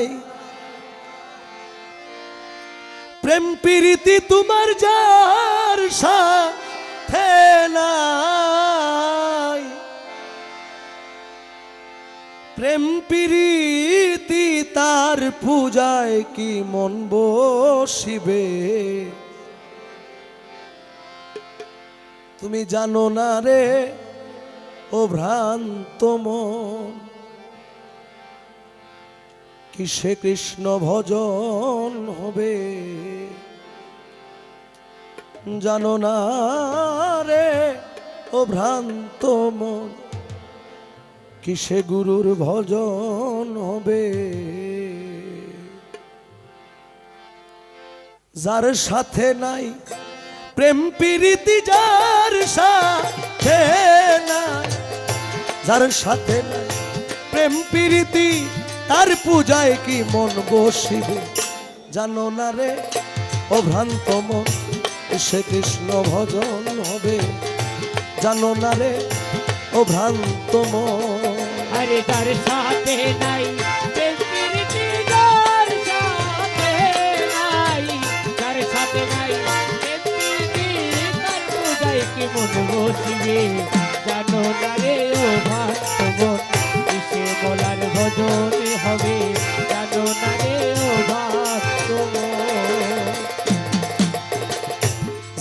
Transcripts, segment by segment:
নাই প্রেম প্রীতি তোমার যার সাথে নাই। প্রেম প্রীতি তার পূজায় কি মন বসিবে? তুমি জানো না রে, ও ভ্রান্ত মন। কিসে কৃষ্ণ ভজন হবে? জানো না রে, ও ভ্রান্ত মন কিসে গুরুর ভজন হবে? যার সাথে নাই, প্রেম প্রীতি যার সাথে নাই, যার সাথে নাই, প্রেম প্রীতি তার পূজায় কি মন বসিবে জানো না রে, ও ভ্রান্ত মন, সে কৃষ্ণ ভজন হবে। জানো না রে, ও ভ্রান্ত মন। আরে তার সাথে নাই মন জানো না রে, ও কিসে বলার হবে জানো না রে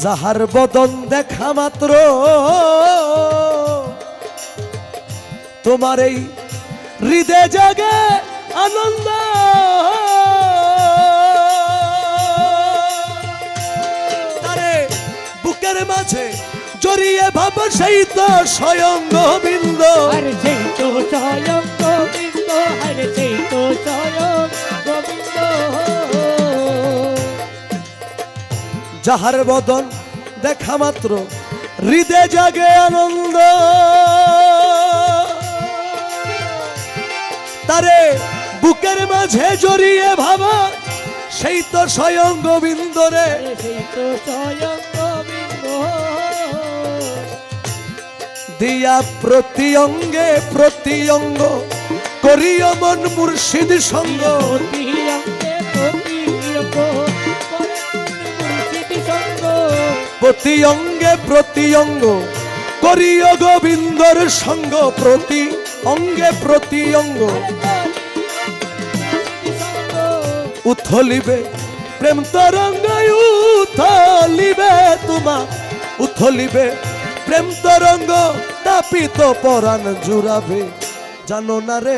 যাহার বদন দেখা মাত্র তোমার এই হৃদয় জাগে আনন্দ। তারে বুকের মাঝে জড়িয়ে ভাব সেই তো স্বয়ং গোবিন্দ। সেই তো স্বয়ং গোবিন্দ আরে সেই তো স্বয়ং গোবিন্দ যাহার বদন দেখা মাত্র হৃদয় জাগে আনন্দ। তারে বুকের মাঝে জড়িয়ে ভাবা সেই তো স্বয়ং গোবিন্দ রে। সেই তো স্বয়ং গোবিন্দ দিয়া প্রতি অঙ্গে প্রতি অঙ্গ করিও মন মুর্শিদ সঙ্গ প্রতি অঙ্গে প্রতি অঙ্গ করে মুর্শিদ সঙ্গ প্রতি অঙ্গে প্রতি অঙ্গ করিও গোবিন্দর সঙ্গ। প্রতি অঙ্গে প্রতি অঙ্গ উথলিবে প্রেম তরঙ্গ উথলিবে তোমা। উথলিবে প্রেম তরঙ্গ তাপিত পরাণ জুড়াবে। জানো না রে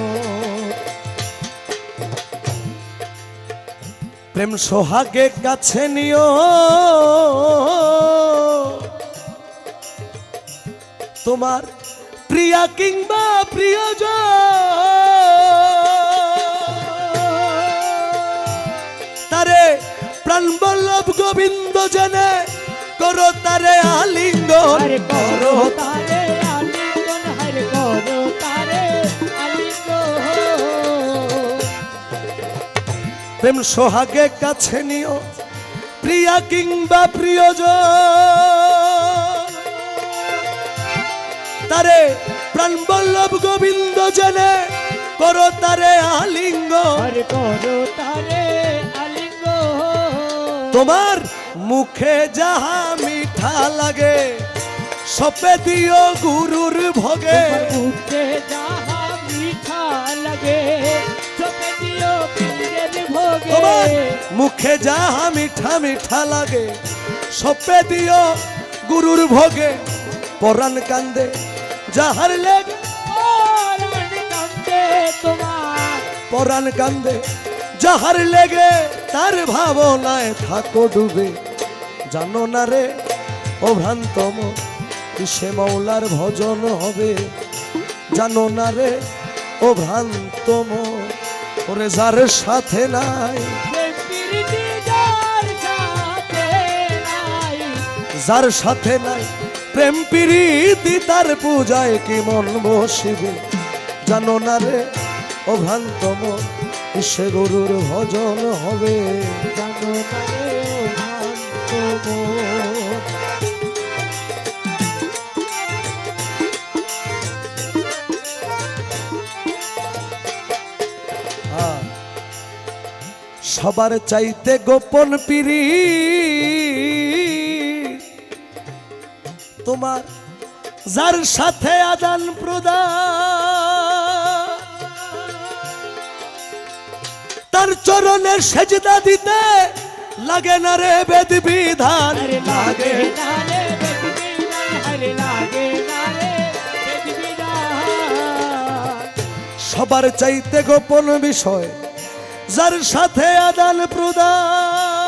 প্রেম সোহাগে কাছে নিও। তোমার প্রিয়া কিংবা প্রিয়জন তারে প্রাণ বল্লভ গোবিন্দ জেনে করো তারে আলিঙ্গন করো করো তারে। প্রেম সোহাগে কাছে নিও প্রিয়া কিংবা প্রিয়জন। তারে প্রাণ বল্লভ গোবিন্দ জেনে করো তারে আলিঙ্গ করো তারে তোমার মুখে যাহা মিঠা লাগে সপে দিও গুরুর ভোগে। মুখে যাহা মুখে যাহা মিঠা মিঠা লাগে, সপে দিও গুরুর ভোগে। পরাণ কান্দে, যাহার লেগে পরাণ কান্দে, যাহার লেগে তার ভাবনায় থাকো ডুবে। জানো না রে অভ্রান্তম ভ্রান্তম সে মৌলার ভজন হবে? জানো না রে, ও ভ্রান্তম ওরে যার সাথে নাই। যার সাথে নাই প্রেম প্রীতি, তার পূজায় কি মন বসিবে? জানো না রে, ও ভ্রান্ত সে গরুর ভজন হবে? সবার চাইতে গোপন পিরি তোমার যার সাথে আদান প্রদান। তার চরণের সেজদা দিতে লাগে না রে বেদ বিধান লাগে। সবার চাইতে গোপন বিষয় যার সাথে আদান প্রদান।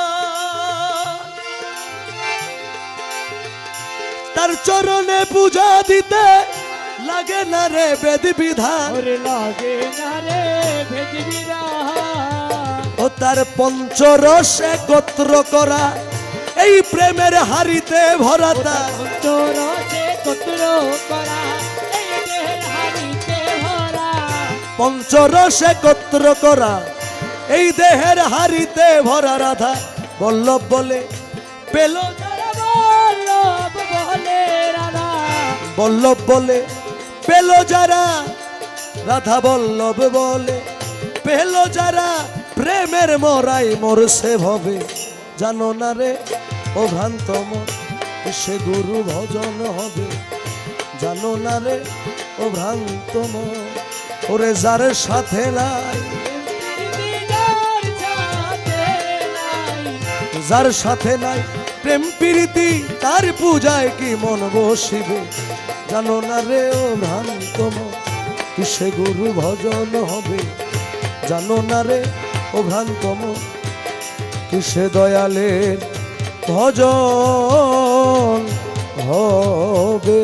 তার চরণে পূজা দিতে লাগে না রে বেদ বিধান লাগে না রে বেদবিধান। ও তার পঞ্চরস একত্র করা এই প্রেমের হারিতে ভরা তার অন্তরতে কতর করা। পঞ্চরস একত্র করা এই দেহের হারিতে ভরা রাধা বল্লভ বলে পেল বল্লভ বলে পেল যারা রাধা বল্লভ বলে পেল যারা প্রেমের মরাই মরছে ভবে জানো না রে ও ভ্রান্ত মন, সে গুরু ভজন হবে জানো না রে ও ভ্রান্ত মন, ওরে যার সাথে নাই। যার সাথে নাই প্রেম প্রীতি তার পূজায় কি মন বসিবে জানো না রে ও ভ্রান্তম কিসে গুরু ভজন হবে? জানো না রে ও ভ্রান্তম কিসে দয়ালের ভজন হবে?